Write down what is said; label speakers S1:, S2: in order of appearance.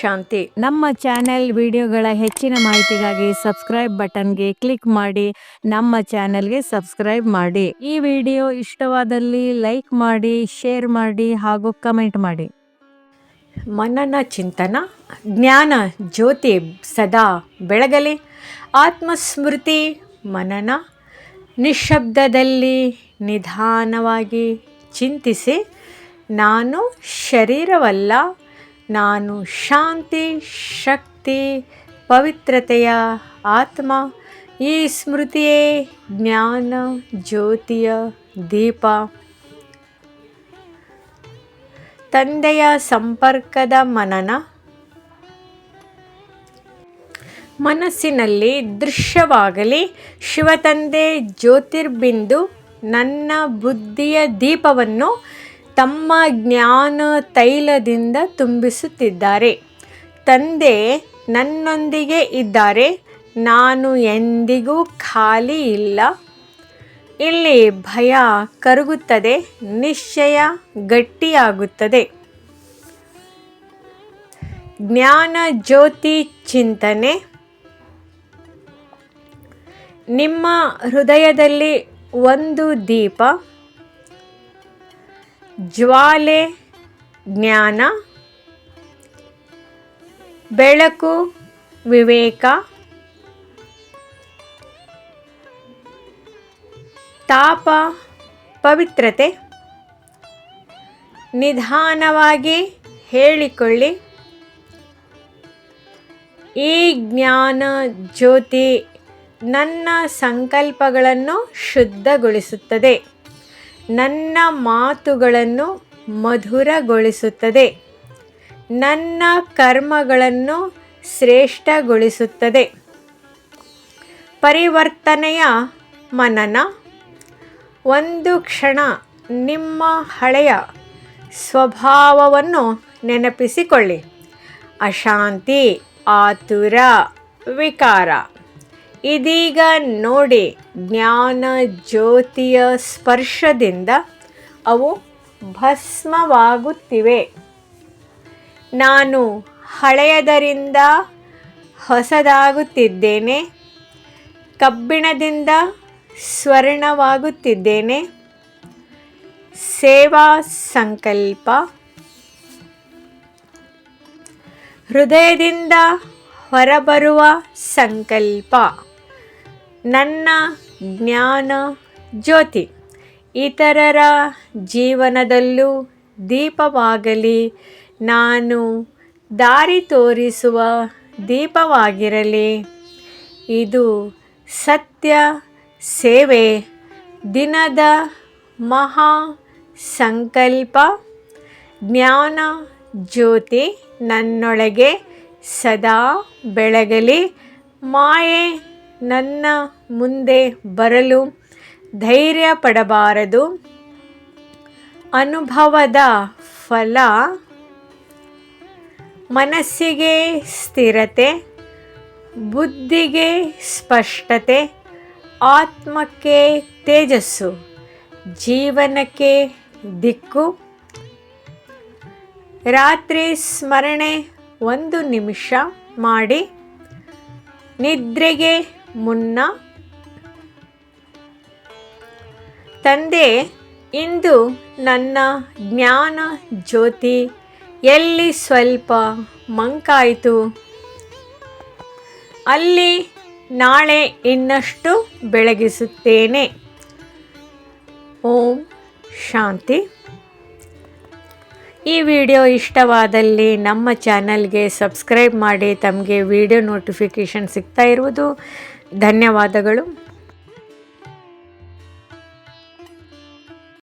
S1: ಶಾಂತಿ.
S2: ನಮ್ಮ ಚಾನೆಲ್ ವಿಡಿಯೋಗಳ ಹೆಚ್ಚಿನ ಮಾಹಿತಿಗಾಗಿ ಸಬ್ಸ್ಕ್ರೈಬ್ ಬಟನ್ಗೆ ಕ್ಲಿಕ್ ಮಾಡಿ ನಮ್ಮ ಚಾನೆಲ್ಗೆ ಸಬ್ಸ್ಕ್ರೈಬ್ ಮಾಡಿ. ಈ ವಿಡಿಯೋ ಇಷ್ಟವಾದಲ್ಲಿ ಲೈಕ್ ಮಾಡಿ ಶೇರ್ ಮಾಡಿ ಹಾಗೂ ಕಮೆಂಟ್ ಮಾಡಿ.
S1: ಮನನ ಚಿಂತನ ಜ್ಞಾನ ಜ್ಯೋತಿ ಸದಾ ಬೆಳಗಲಿ. ಆತ್ಮಸ್ಮೃತಿ ಮನನ ನಿಶಬ್ದದಲ್ಲಿ ನಿಧಾನವಾಗಿ ಚಿಂತಿಸಿ ನಾನು ಶರೀರವಲ್ಲ ನಾನು ಶಾಂತಿ, ಶಕ್ತಿ, ಪವಿತ್ರತೆಯ ಆತ್ಮ, ಈ ಸ್ಮೃತಿಯೇ ಜ್ಞಾನ, ಜ್ಯೋತಿಯ ದೀಪ. ತಂದೆಯ ಸಂಪರ್ಕದ ಮನನ. ಮನಸ್ಸಿನಲ್ಲಿ ದೃಶ್ಯವಾಗಲಿ, ಶಿವತಂದೆ ಜ್ಯೋತಿರ್ಬಿಂದು ನನ್ನ ಬುದ್ಧಿಯ ದೀಪವನ್ನು ತಮ್ಮ ಜ್ಞಾನ ತೈಲದಿಂದ ತುಂಬಿಸುತ್ತಿದ್ದಾರೆ. ತಂದೆ ನನ್ನೊಂದಿಗೆ ಇದ್ದಾರೆ, ನಾನು ಎಂದಿಗೂ ಖಾಲಿ ಇಲ್ಲ. ಇಲ್ಲಿ ಭಯ ಕರಗುತ್ತದೆ, ನಿಶ್ಚಯ ಗಟ್ಟಿಯಾಗುತ್ತದೆ. ಜ್ಞಾನ ಜ್ಯೋತಿ ಚಿಂತನೆ. ನಿಮ್ಮ ಹೃದಯದಲ್ಲಿ ಒಂದು ದೀಪ. ಜ್ವಾಲೆ ಜ್ಞಾನ ಬೆಳಕು ವಿವೇಕ ತಾಪ ಪವಿತ್ರತೆ ನಿಧಾನವಾಗಿ ಹೇಳಿಕೊಳ್ಳಿ. ಈ ಜ್ಞಾನ ಜ್ಯೋತಿ ನನ್ನ ಸಂಕಲ್ಪಗಳನ್ನು ಶುದ್ಧಗೊಳಿಸುತ್ತದೆ. ನನ್ನ ಮಾತುಗಳನ್ನು ಮಧುರಗೊಳಿಸುತ್ತದೆ. ನನ್ನ ಕರ್ಮಗಳನ್ನು ಶ್ರೇಷ್ಠಗೊಳಿಸುತ್ತದೆ. ಪರಿವರ್ತನೆಯ ಮನನ, ಒಂದು ಕ್ಷಣ ನಿಮ್ಮ ಹಳೆಯ ಸ್ವಭಾವವನ್ನು ನೆನಪಿಸಿಕೊಳ್ಳಿ. ಅಶಾಂತಿ, ಆತುರ, ವಿಕಾರ. ಇದೀಗ ನೋಡಿ ಜ್ಞಾನ ಜ್ಯೋತಿಯ ಸ್ಪರ್ಶದಿಂದ ಅವು ಭಸ್ಮವಾಗುತ್ತಿವೆ. ನಾನು ಹಳೆಯದರಿಂದ ಹೊಸದಾಗುತ್ತಿದ್ದೇನೆ. ಕಬ್ಬಿಣದಿಂದ ಸ್ವರ್ಣವಾಗುತ್ತಿದ್ದೇನೆ. ಸೇವಾ ಸಂಕಲ್ಪ. ಹೃದಯದಿಂದ ಹೊರಬರುವ ಸಂಕಲ್ಪ. ನನ್ನ ಜ್ಞಾನ ಜ್ಯೋತಿ. ಇತರರ ಜೀವನದಲ್ಲೂ ದೀಪವಾಗಲಿ, ನಾನು ದಾರಿ ತೋರಿಸುವ ದೀಪವಾಗಿರಲಿ. ಇದು ಸತ್ಯ ಸೇವೆ, ದಿನದ ಮಹಾ ಸಂಕಲ್ಪ. ಜ್ಞಾನ ಜ್ಯೋತಿ ನನ್ನೊಳಗೆ ಸದಾ ಬೆಳಗಲಿ, ಮಾಯೆ ನನ್ನ ಮುಂದೆ ಬರಲು ಧೈರ್ಯ ಪಡಬಾರದು. ಅನುಭವದ ಫಲ ಮನಸ್ಸಿಗೆ ಸ್ಥಿರತೆ, ಬುದ್ಧಿಗೆ ಸ್ಪಷ್ಟತೆ, ಆತ್ಮಕ್ಕೆ ತೇಜಸ್ಸು, ಜೀವನಕ್ಕೆ ದಿಕ್ಕು. ರಾತ್ರಿ ಸ್ಮರಣೆ ಒಂದು ನಿಮಿಷ ಮಾಡಿ ನಿದ್ರೆಗೆ ಮುನ್ನ. ತಂದೆ, ಇಂದು ನನ್ನ ಜ್ಞಾನ ಜ್ಯೋತಿ ಎಲ್ಲಿ ಸ್ವಲ್ಪ ಮಂಕಾಯಿತು? ಅಲ್ಲಿ ನಾಳೆ ಇನ್ನಷ್ಟು ಬೆಳಗಿಸುತ್ತೇನೆ. ಓಂ ಶಾಂತಿ. ಈ ವಿಡಿಯೋ ಇಷ್ಟವಾದಲ್ಲಿ ನಮ್ಮ ಚಾನಲ್ಗೆ ಸಬ್ಸ್ಕ್ರೈಬ್ ಮಾಡಿ, ತಮಗೆ ವಿಡಿಯೋ ನೋಟಿಫಿಕೇಷನ್ ಸಿಗ್ತಾ ಇರುವುದು. ಧನ್ಯವಾದಗಳು.